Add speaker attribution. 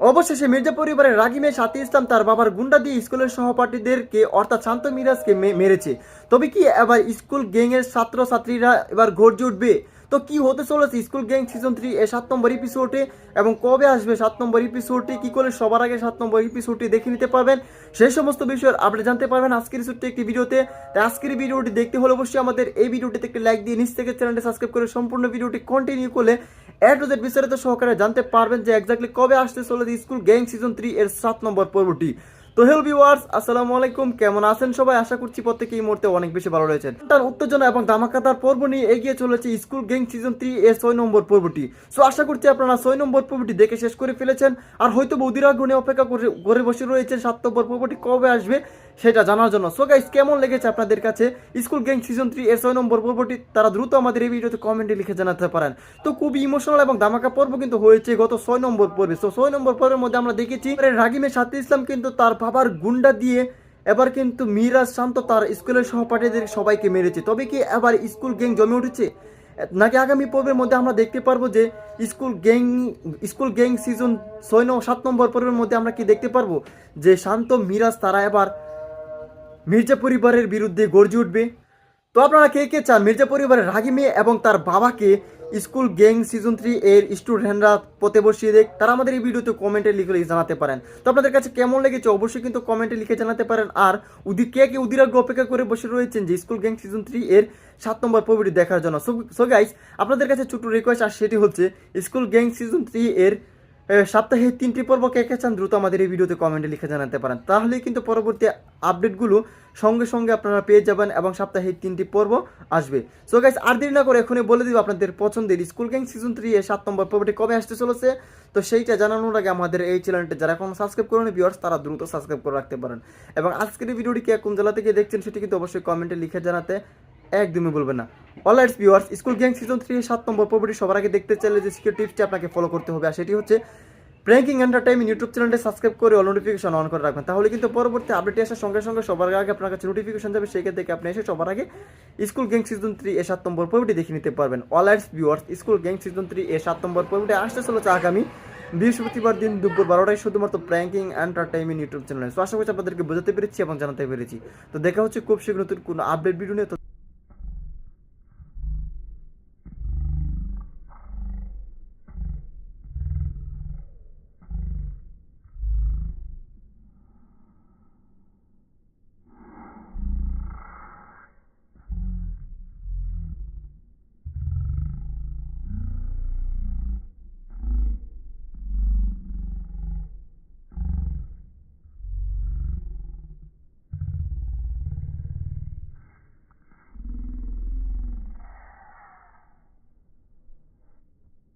Speaker 1: অবশেষে মির্জা পরিবারের রাগিমে সাথী ইসলাম তার বাবার গুন্ডা দিয়ে স্কুলের সহপাঠীদেরকে, অর্থাৎ শান্ত মিরাজকে মেরেছে। তবে কি এবার স্কুল গ্যাংয়ের ছাত্র ছাত্রীরা এবার গর্জে উঠবে? তো কি হতে চলেছে? স্কুল গ্যাং সিজন থ্রি এর সাত নম্বর এপিসোডে এবং কবে আসবে সাত নম্বর এপিসোডটি কি করে সবার আগে সাত নম্বর এপিসোডটি দেখে নিতে পারবেন? সেই সমস্ত বিষয়ের আপনি জানতে পারবেন আজকের ছোট্ট একটি ভিডিওতে। তাই আজকের ভিডিওটি দেখতে হলে অবশ্যই আমাদের এই ভিডিওটিতে একটি লাইক দিয়ে নিচ থেকে চ্যানেলটি সাবস্ক্রাইব করে সম্পূর্ণ ভিডিওটি কন্টিনিউ করলে এ বিস্তারিত সহকারে জানতে পারবেন যে এক্স্যাক্টলি কবে আসতে চলেছে স্কুল গেম সিজন থ্রি এর সাত নম্বর পর্বটি। তো হেল ভিউয়ার্স আসসালামু আলাইকুম। কেমন আছেন সবাই? আশা করছি প্রত্যেকে এই মুহূর্তে অনেক বেশি ভালো রয়েছেন। তার উত্তেজনা এবং ধামাকাতার পর্ব নিয়ে এগিয়ে চলেছে স্কুল গ্যাং সিজন থ্রি এর ছয় নম্বর পর্বটি। সো আশা করছি আপনারা ছয় নম্বর পর্বটি দেখে শেষ করে ফেলেছেন। আর হয়তো বৌদিরা গুণে অপেক্ষা করে, ঘরে বসে রয়েছেন সাত নম্বর পর্বটি কবে আসবে সেটা জানার জন্য। সো গাইস কেমন লেগেছে আপনাদের কাছে স্কুল গ্যাং সিজন থ্রি এর ছয় নম্বর পর্বটি? তারা দ্রুত আমাদের এই ভিডিওতে কমেন্টে লিখে জানাতে পারেন। তো খুবই ইমোশনাল এবং ধামাকা পর্ব কিন্তু হয়েছে গত ছয় নম্বর পর্বে। তো ছয় নম্বর পর্বের মধ্যে আমরা দেখেছি রাগিমের সাথে ইসলাম কিন্তু তার বাবার গুন্ডা দিয়ে এবার কিন্তু মিরাজ শান্ত তার স্কুলের সহপাঠীদের সবাইকে মেরেছে। তবে কি এবার স্কুল গ্যাং জমে উঠেছে? নাকি আগামী পর্বের মধ্যে আমরা দেখতে পারব যে school gang school gang season ছয় ন, সাত নম্বর পর্বের মধ্যে আমরা কি দেখতে পারব? যে শান্ত মিরাজ তারা এবার মির্জা পরিবারের বিরুদ্ধে গর্জে উঠবে। তো আপনারা কে কে চান? মির্জা পরিবারের রাগি মেয়ে এবং তার বাবাকে স্কুল গেং সিজন থ্রি এর স্টুডেন্টরা পথে বসিয়ে দেখ, তারা আমাদের এই ভিডিওতে কমেন্টে লিখে জানাতে পারেন। তো আপনাদের কাছে কেমন লেগেছে অবশ্যই কিন্তু কমেন্টে লিখে জানাতে পারেন। আর উদি কে কে উদিরাগ্য অপেক্ষা করে বসে রয়েছেন যে স্কুল গ্যাং সিজন থ্রি এর সাত নম্বর পর্বটি দেখার জন্য। সো গাইস আপনাদের কাছে ছোট্ট রিকোয়েস্ট আর সেটি হচ্ছে, স্কুল গ্যাং সিজন থ্রি এর সপ্তাহে তিনটি পর্ব কে কে চান দ্রুত আমাদের এই ভিডিওতে কমেন্টে লিখে জানাতে পারেন। তাহলে কিন্তু পরবর্তী আপডেটগুলো সঙ্গে সঙ্গে আপনারা পেয়ে যাবেন এবং সপ্তাহে তিনটি পর্ব আসবে। সো গাইস আর দেরি না করে এখনই বলে দিব আপনাদের পছন্দের স্কুল গ্যাং সিজন থ্রি এর সাত নম্বর পর্বটি কবে আসতে চলেছে। তো সেইটা জানানোর আগে আমাদের এই চ্যানেলটা যারা এখন সাবস্ক্রাইব করেন ভিউয়ার্স তারা দ্রুত সাবস্ক্রাইব করে রাখতে পারেন। এবং আজকের ভিডিওটি কে কোন জেলা থেকে দেখছেন সেটি কিন্তু অবশ্যই কমেন্টে লিখে জানাতে একদমই বলবেন না। Alrights viewers school gang season three সাত নম্বর পর্বটি সবার আগে দেখতে চাইলে যে সিকিউর টিপসটি আপনাকে ফলো করতে হবে, আর সেটি হচ্ছে প্র্যাঙ্কিং এন্টারটেইনমেন্ট ইউটিউব চ্যানেলটি সাবস্ক্রাইব করে অল নোটিফিকেশন অন করে রাখবেন। তাহলে কিন্তু পরবর্তী আপডেট আসার সঙ্গে সঙ্গে সবার আগে আপনার কাছে নোটিফিকেশন যাবে, সেই থেকে আপনি এসে সবার আগে স্কুল গ্যাং সিজন থ্রি এ সাত নম্বর পর্বটি দেখে নিতে পারবেন। Alrights viewers school gang season three এ সাত নম্বর পর্বটি আসতে চলেছে আগামী বৃহস্পতিবার দিন দুপুর বারোটায় শুধুমাত্র প্র্যাঙ্কিং এন্টারটেইনমেন্ট ইউটিউব চ্যানেলে তো আশা করছি আপনাদেরকে বোঝাতে পেরেছি এবং জানাতে পেরেছি। তো দেখা হচ্ছে খুব শীঘ্র নতুন কোনো আপডেট ভিডিও নিয়ে।